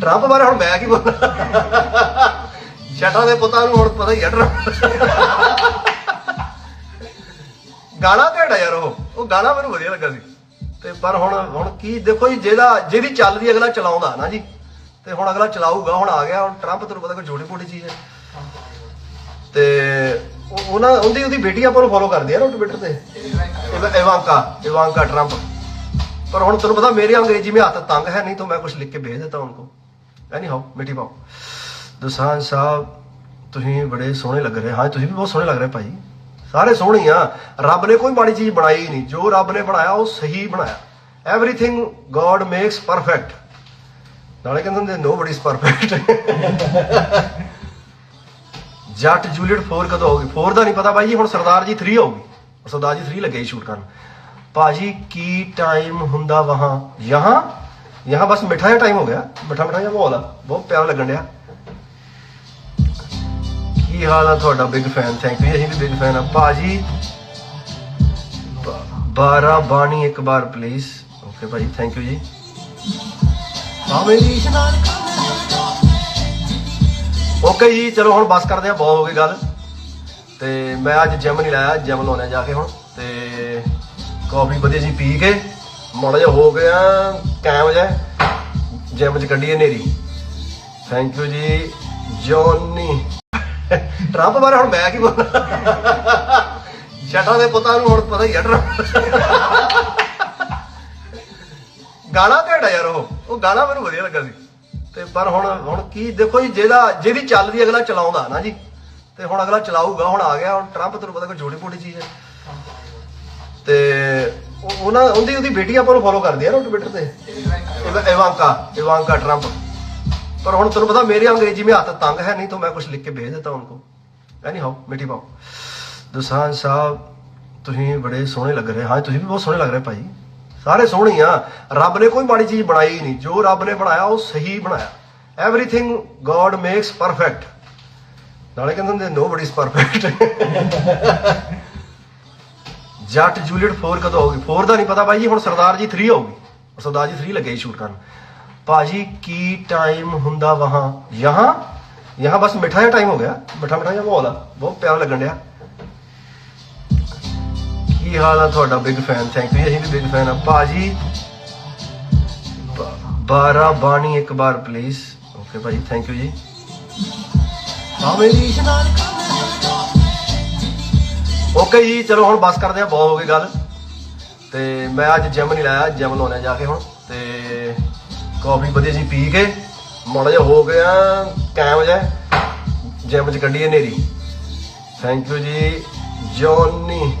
Trump ਬਾਰੇ ਹੁਣ ਮੈਂ ਕੀ ਬੋਲਾਂ? ਛਟਾ ਦੇ ਪੁੱਤਾਂ ਨੂੰ ਹੁਣ ਪਤਾ ਹੀ ਹੈ ਟਰੰਪ ਗਾਣਾ ਘੈਂਟਾ ਯਾਰ ਉਹ। ਉਹ ਗਾਣਾ ਮੈਨੂੰ ਵਧੀਆ ਲੱਗਾ ਸੀ। ਤੇ ਪਰ ਹੁਣ ਹੁਣ ਕੀ ਦੇਖੋ ਜੀ, ਜਿਹਦਾ ਜਿਹਦੀ ਚੱਲਦੀ ਅਗਲਾ ਚਲਾਉਂਦਾ ਨਾ ਜੀ। ਤੇ ਹੁਣ ਅਗਲਾ ਚਲਾਊਗਾ, ਹੁਣ ਆ ਗਿਆ, ਹੁਣ ਟਰੰਪ ਤੁਹਾਨੂੰ ਪਤਾ ਕੋਈ ਛੋਟੀ ਮੋਟੀ ਚੀਜ਼ ਹੈ। ਤੇ ਉਹਨਾਂ ਉਹਦੀ ਉਹਦੀ ਬੇਟੀ ਆਪਾਂ ਨੂੰ ਫੋਲੋ ਕਰਦੇ ਆ ਨਾ ਟਵਿੱਟਰ ਤੇ। ਇਵਾ- ਇਵਾਂਕਾ ਇਵਾਂਕਾ ਟਰੰਪ ਪਰ ਹੁਣ ਤੁਹਾਨੂੰ ਪਤਾ ਮੇਰੀ ਅੰਗਰੇਜ਼ੀ ਮੇ ਹੱਥ ਤੰਗ ਹੈ ਨਹੀਂ, ਤਾਂ ਮੈਂ ਕੁਝ ਲਿਖ ਕੇ ਭੇਜ ਦਿੰਦਾ ਉਹਨਾਂ। ਨੂੰ ਐਨੀ ਹਾਉ ਮਿੱਟੀ ਪਾਓ। ਦੁਸਾਨ ਸਾਹਿਬ, ਤੁਸੀਂ ਬੜੇ ਸੋਹਣੇ ਲੱਗ ਰਹੇ। ਹਾਂ, ਤੁਸੀਂ ਵੀ ਬਹੁਤ ਸੋਹਣੇ ਲੱਗ ਰਹੇ ਭਾਈ। ਸਾਰੇ ਸੋਹਣੇ ਆ। ਰੱਬ ਨੇ ਕੋਈ ਮਾੜੀ ਚੀਜ਼ ਬਣਾਈ ਨਹੀਂ। ਜੋ ਰੱਬ ਨੇ ਬਣਾਇਆ, ਉਹ ਸਹੀ ਬਣਾਇਆ। ਐਵਰੀਥਿੰਗ ਗੋਡ ਮੇਕਸ ਪਰਫੈਕਟ ਨਾਲੇ ਕਹਿੰਦੇ ਹੁੰਦੇ ਨੋ ਬੜੀ ਇਸ ਪਰਫੈਕਟ ਜੱਟ ਜੂਲੀਅਟ 4 ਕਦੋਂ ਹੋਗੀ 4 ਦਾ ਨਹੀਂ ਪਤਾ ਭਾਈ ਜੀ, ਹੁਣ ਸਰਦਾਰ ਜੀ 3 ਹੋਊਗੀ। ਸਰਦਾਰ ਜੀ 3 ਲੱਗੇ ਸ਼ੂਟ ਕਰਨ। ਭਾਜੀ ਕੀ ਟਾਈਮ ਹੁੰਦਾ ਵਹਾਂ? ਯਹਾਂ? ਯਹਾਂ ਬਸ ਮਿੱਠਾ ਜਿਹਾ ਟਾਈਮ ਹੋ ਗਿਆ। ਮਿੱਠਾ ਮਿੱਠਾ ਜਿਹਾ ਮਾਹੌਲ ਆ। ਬਹੁਤ ਪਿਆਰਾ ਲੱਗਣ ਡਿਆ। ਕੀ ਹਾਲ ਆ ਤੁਹਾਡਾ ਬਿਗ ਫੈਨ ਥੈਂਕ ਯੂ ਅਸੀਂ ਵੀ ਬਿਗ ਫੈਨ ਆ। ਭਾਜੀ 12 ਬਾਣੀ ਇੱਕ ਵਾਰ ਪਲੀਜ਼ ਓਕੇ ਭਾਜੀ ਥੈਂਕ ਯੂ ਜੀ। ਆ ਮੇਰੀ ਓਕੇ ਜੀ, ਚਲੋ ਹੁਣ ਬਸ ਕਰਦੇ ਆ, ਬਹੁਤ ਹੋ ਗਈ ਗੱਲ। ਤੇ ਮੈਂ ਅੱਜ ਜਿਮ ਨਹੀਂ ਲਾਇਆ ਜਿਮ ਲਾਉਣਾ ਜਾ ਕੇ ਹੁਣ। ਤੇ ਕਾਫੀ ਵਧੀਆ ਜੀ, ਪੀ ਕੇ ਮਾੜਾ ਜਿਹਾ ਹੋ ਗਿਆ, ਕਾਇਮ ਜਾ। ਜਿਮ ਚ ਕੱਢੀਏ ਨੇਰੀ ਥੈਂਕ ਯੂ ਜੀ ਜੋਨੀ ਟਰੰਪ ਬਾਰੇ ਹੁਣ ਮੈਂ ਕੀ ਬੋਲਾਂ? ਛਟਾ ਦੇ ਪੁੱਤਾਂ ਨੂੰ ਹੁਣ ਪਤਾ ਹੀ ਹੈ ਗਾਣਾ ਘੈਂਟਾ ਯਾਰ ਉਹ। ਉਹ ਗਾਣਾ ਮੈਨੂੰ ਵਧੀਆ ਲੱਗਾ ਸੀ। ਤੇ ਪਰ ਹੁਣ ਹੁਣ ਕੀ, ਦੇਖੋ ਜੀ, ਜਿਹਦਾ, ਜਿਹਦੀ ਚੱਲਦੀ, ਅਗਲਾ ਚਲਾਉਂਦਾ ਨਾ ਜੀ। ਤੇ ਹੁਣ ਅਗਲਾ ਚਲਾਊਗਾ, ਹੁਣ ਆ ਗਿਆ, ਹੁਣ ਟਰੰਪ ਤੁਹਾਨੂੰ ਪਤਾ ਕੋਈ ਛੋਟੀ ਮੋਟੀ ਚੀਜ਼ ਹੈ। ਤੇ ਉਹਨਾਂ, ਉਹਦੀ ਉਹਦੀ ਬੇਟੀ ਆਪਾਂ ਨੂੰ ਫੋਲੋ ਕਰਦੀ ਆ ਨਾ ਟਵਿੱਟਰ ਤੇ। ਇਵਾਂਕਾ ਇਵਾਂਕਾ ਟਰੰਪ ਪਰ ਹੁਣ ਤੁਹਾਨੂੰ ਪਤਾ ਮੇਰੀ ਅੰਗਰੇਜ਼ੀ ਮੇਂ ਹੱਥ ਤੰਗ ਹੈ, ਨਹੀਂ ਤਾਂ ਮੈਂ ਕੁਝ ਲਿਖ ਕੇ ਭੇਜ ਦਿੱਤਾ ਉਨਕੋ ਐਨੀ ਹਾਉ ਮਿੱਟੀ ਪਾਓ। ਦੁਸਾਂਝ ਸਾਹਿਬ, ਤੁਸੀਂ ਬੜੇ ਸੋਹਣੇ ਲੱਗ ਰਹੇ। ਹਾਂ, ਤੁਸੀਂ ਵੀ ਬਹੁਤ ਸੋਹਣੇ ਲੱਗ ਰਹੇ ਭਾਈ। ਸਾਰੇ ਸੋਹਣੇ ਆ। ਰੱਬ ਨੇ ਕੋਈ ਮਾੜੀ ਚੀਜ਼ ਬਣਾਈ ਹੀ ਨਹੀਂ। ਜੋ ਰੱਬ ਨੇ ਬਣਾਇਆ, ਉਹ ਸਹੀ ਬਣਾਇਆ। ਐਵਰੀਥਿੰਗ ਗੋਡ ਮੇਕਸ ਪਰਫੈਕਟ ਨਾਲੇ ਕਹਿੰਦੇ ਹੁੰਦੇ nobody is perfect Jatt Juliet 4 ਕਦੋਂ ਹੋਊਗੀ? 4 ਦਾ ਨਹੀਂ ਪਤਾ ਬਾਈ ਜੀ, ਹੁਣ ਸਰਦਾਰ ਜੀ 3 ਹੋਊਗੀ। ਸਰਦਾਰ ਜੀ 3 ਲੱਗੇ ਸ਼ੂਟ ਕਰਨ। ਭਾਜੀ, ਕੀ ਟਾਈਮ ਹੁੰਦਾ ਵਹਾਂ? ਯਹਾਂ? ਯਹਾਂ ਬਸ ਮਿੱਠਾ ਜਿਹਾ ਟਾਈਮ ਹੋ ਗਿਆ। ਮਿੱਠਾ ਮਿੱਠਾ ਜਿਹਾ ਮਾਹੌਲ ਆ। ਬਹੁਤ ਪਿਆਰਾ ਲੱਗਣ ਡਿਆ। ਕੀ ਹਾਲ ਆ ਤੁਹਾਡਾ ਬਿਗ ਫੈਨ ਥੈਂਕ ਯੂ ਅਸੀਂ ਵੀ ਬਿਗ ਫੈਨ ਆ। ਭਾਜੀ 12 ਬਾਣੀ ਇੱਕ ਵਾਰ ਪਲੀਜ਼ ਓਕੇ ਭਾਜੀ ਥੈਂਕ ਯੂ ਜੀ। ਆ ਮੇਰੀ ਇਸ਼ਨਾਨ ਓਕੇ ਜੀ, ਚਲੋ ਹੁਣ ਬਸ ਕਰਦੇ ਆ ਬਹੁਤ ਹੋ ਗਈ ਗੱਲ। ਤੇ ਮੈਂ ਅੱਜ ਜਿਮ ਨਹੀਂ ਲਾਇਆ ਜਿਮ ਲਾਉਣਾ ਜਾ ਕੇ ਹੁਣ। ਤੇ ਕਾਫੀ ਵਧੀਆ ਜੀ ਪੀ ਕੇ, ਮਾੜਾ ਜਿਹਾ ਹੋ ਗਿਆ ਕਾਇਮ ਜਿਹਾ। ਜਿਮ ਚ ਕੱਢੀਏ ਨੇਰੀ ਥੈਂਕ ਯੂ ਜੀ ਜੋਨੀ